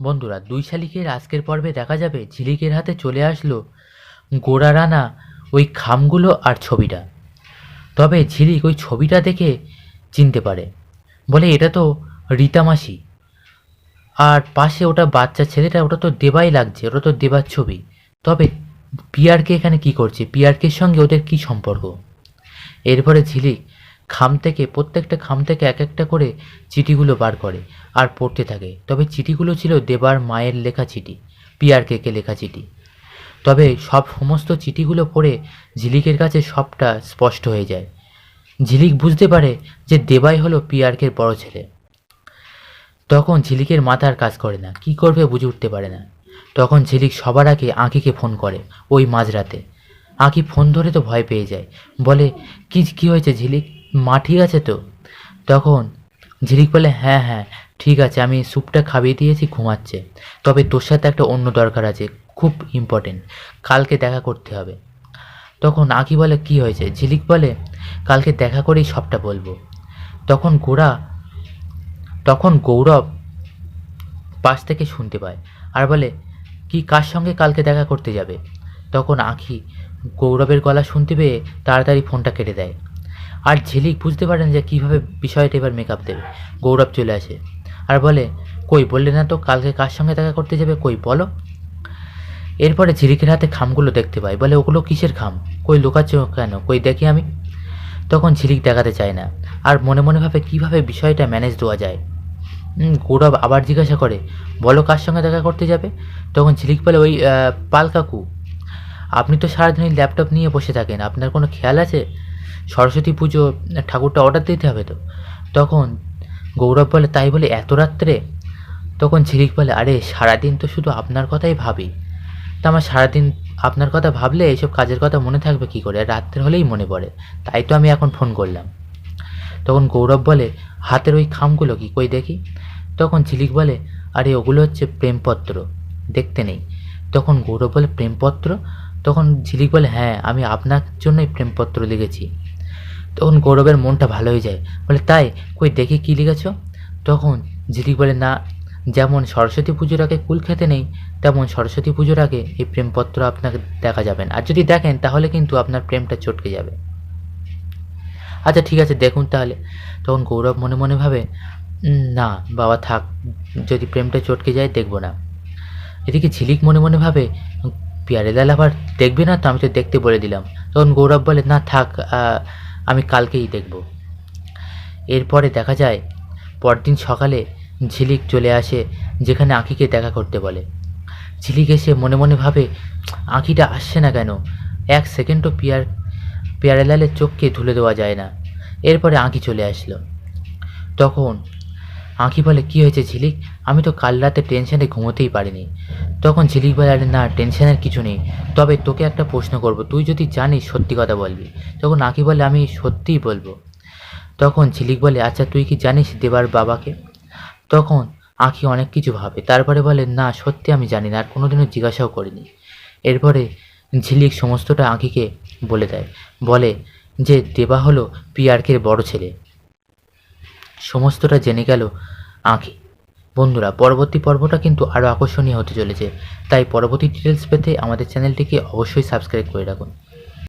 বন্ধুরা, দুই শালিকের আজকের পর্বে দেখা যাবে ঝিলিকের হাতে চলে আসলো গোড়া রানা, ওই খামগুলো আর ছবিটা। তবে ঝিলিক ওই ছবিটা দেখে চিনতে পারে, বলে এটা তো রীতা মাসি। আর পাশে ওটা বাচ্চা ছেলেটা, ওটা তো দেবাই লাগছে, ওটা তো দেবার ছবি। তবে পিয়ারকে এখানে কি করছে? পিয়ারকের সঙ্গে ওদের কি সম্পর্ক? এরপরে ঝিলিক খাম থেকে, প্রত্যেকটা খাম থেকে এক একটা করে চিঠিগুলো বার করে। আর পড়তে থাকে। তবে চিঠিগুলো ছিল দেবার মায়ের লেখা চিঠি পিয়ারকে কে লেখা চিঠি। তবে সব সমস্ত চিঠিগুলো পড়ে ঝিলিকের কাছে সবটা স্পষ্ট হয়ে যায়। ঝিলিক বুঝতে পারে যে দেবাই হলো পিয়ারকের বড় ছেলে। তখন ঝিলিকের মাথার কাজ করে না, কি করবে বুঝে উঠতে পারে না। তখন ঝিলিক সবার আগে আঁকিকে ফোন করে ওই মাঝরাতে। আঁকি ফোন ধরে তো ভয় পেয়ে যায়, বলে, কি কি হয়েছে ঝিলিক? মা ঠিক আছে তো? তখন ঝিলিক বলে হ্যাঁ হ্যাঁ ঠিক আছে, আমি স্যুপটা খাইয়ে দিয়েছি, ঘুমাচ্ছে। তবে তোর সাথে একটা অন্য দরকার আছে, খুব ইম্পর্টেন্ট কালকে দেখা করতে হবে। তখন আঁকি বলে, কি হয়েছে? ঝিলিক বলে, কালকে দেখা করেই সবটা বলব। তখন গোড়া তখন গৌরব পাশ থেকে শুনতে পায়, আর বলে, কি, কার সঙ্গে কালকে দেখা করতে যাবে? তখন আঁখি গৌরবের গলা শুনতে পেয়ে তাড়াতাড়ি ফোনটা কেটে দেয়। আর ঝিলিক বুঝতে পারেন যে কীভাবে বিষয়টা এবার মেকআপ দেবে। গৌরব চলে আসে। আর বলে, কই বললে না তো, কালকে কার সঙ্গে দেখা করতে যাবে? কই বলো? এরপরে ঝিলিকের হাতে খামগুলো দেখতে পাই। বলে, ওগুলো কিসের খাম? কই লুকাচ্ছ কেন? কই দেখি আমি? তখন ঝিলিক দেখাতে চায় না। আর মনে মনে ভাবে, কীভাবে বিষয়টা ম্যানেজ দেওয়া যায়? গৌরব আবার জিজ্ঞাসা করে, বলো কার সঙ্গে দেখা করতে যাবে? তখন ঝিলিক বলে, ওই পাল কাকু। আপনি তো সারাদিন ল্যাপটপ নিয়ে বসে থাকেন। আপনার কোনো খেয়াল আছে? সরস্বতী পুজো, ঠাকুরটা অর্ডার দিতে হবে তো? তখন গৌরব বলে, তাই বলে এত রাত্রে? তখন ঝিলিক বলে, আরে, সারাদিন তো শুধু আপনার কথাই ভাবি। তা আমার সারাদিন আপনার কথা ভাবলে এইসব কাজের কথা মনে থাকবে কি করে? রাত্রে হলেই মনে পড়ে। তাই তো আমি এখন ফোন করলাম। তখন গৌরব বলে, হাতের ওই খামগুলো কি? কই দেখি? তখন ঝিলিক বলে, আরে, ওগুলো হচ্ছে প্রেমপত্র। দেখতে নেই। তখন গৌরব বলে, প্রেমপত্র? তখন ঝিলিক বলে হ্যাঁ আমি আপনার জন্যই প্রেমপত্র লিখেছি। তখন গৌরবের মনটা ভালো হয়ে যায়। বলে, তাই? কই, দেখি কী লিখেছ? তখন ঝিলিক বলে, না, যেমন সরস্বতী পুজোর আগে কুল খেতে নেই, তেমন সরস্বতী পুজোর আগে এই প্রেমপত্র আপনাকে দেখা যাবে না। আর যদি দেখেন, তাহলে কিন্তু আপনার প্রেমটা চটকে যাবে। আচ্ছা ঠিক আছে, দেখুন তাহলে। তখন গৌরব মনে মনে ভাবে না, বাবা, থাক, যদি প্রেমটা চটকে যায়, দেখব না। এদিকে ঝিলিক মনে মনে ভাবে পিয়ারেলাল আবার দেখবে না তো? আমি তো দেখতে বলে দিলাম। তখন গৌরব বলে, না, থাক আমি কালকেই দেখব। এরপরে দেখা যায়, পরদিন সকালে ঝিলিক চলে আসে, যেখানে আঁকিকে দেখা করতে বলে। ঝিলিক এসে মনে মনে ভাবে আঁকিটা আসছে না কেন? এক সেকেন্ডও পিয়ার, পেয়ারেলালের চোখকে ধুলে দেওয়া যায় না। এরপরে আঁকি চলে আসলো। তখন আঁকি বলে, কি হয়েছে ঝিলিক? আমি তো কাল রাতে টেনশনে ঘুমোতেই পারিনি। তখন ঝিলিক বলে, আরে না, টেনশনের কিছু নেই। তবে তোকে একটা প্রশ্ন করব, তুই যদি জানিস সত্যি কথা বলবি? তখন আঁকি বলে, আমি সত্যিই বলব। তখন ঝিলিক বলে আচ্ছা তুই কি জানিস দেবার বাবাকে? তখন আঁকি অনেক কিছু ভাবে। তারপরে বলে, না, সত্যি আমি জানি না, আর কোনোদিনও জিজ্ঞাসাও করিনি। এরপরে ঝিলিক সমস্তটা আঁকিকে বলে দেয়। বলে যে, দেবা হলো পিয়ারকের বড় ছেলে। সমস্তটা জেনে গেল আঁকি বন্ধুরা, পরবর্তী পর্বটা কিন্তু আরও আকর্ষণীয় হতে চলেছে। তাই পরবর্তী ডিটেলস পেতে আমাদের চ্যানেলটিকে অবশ্যই সাবস্ক্রাইব করে রাখুন।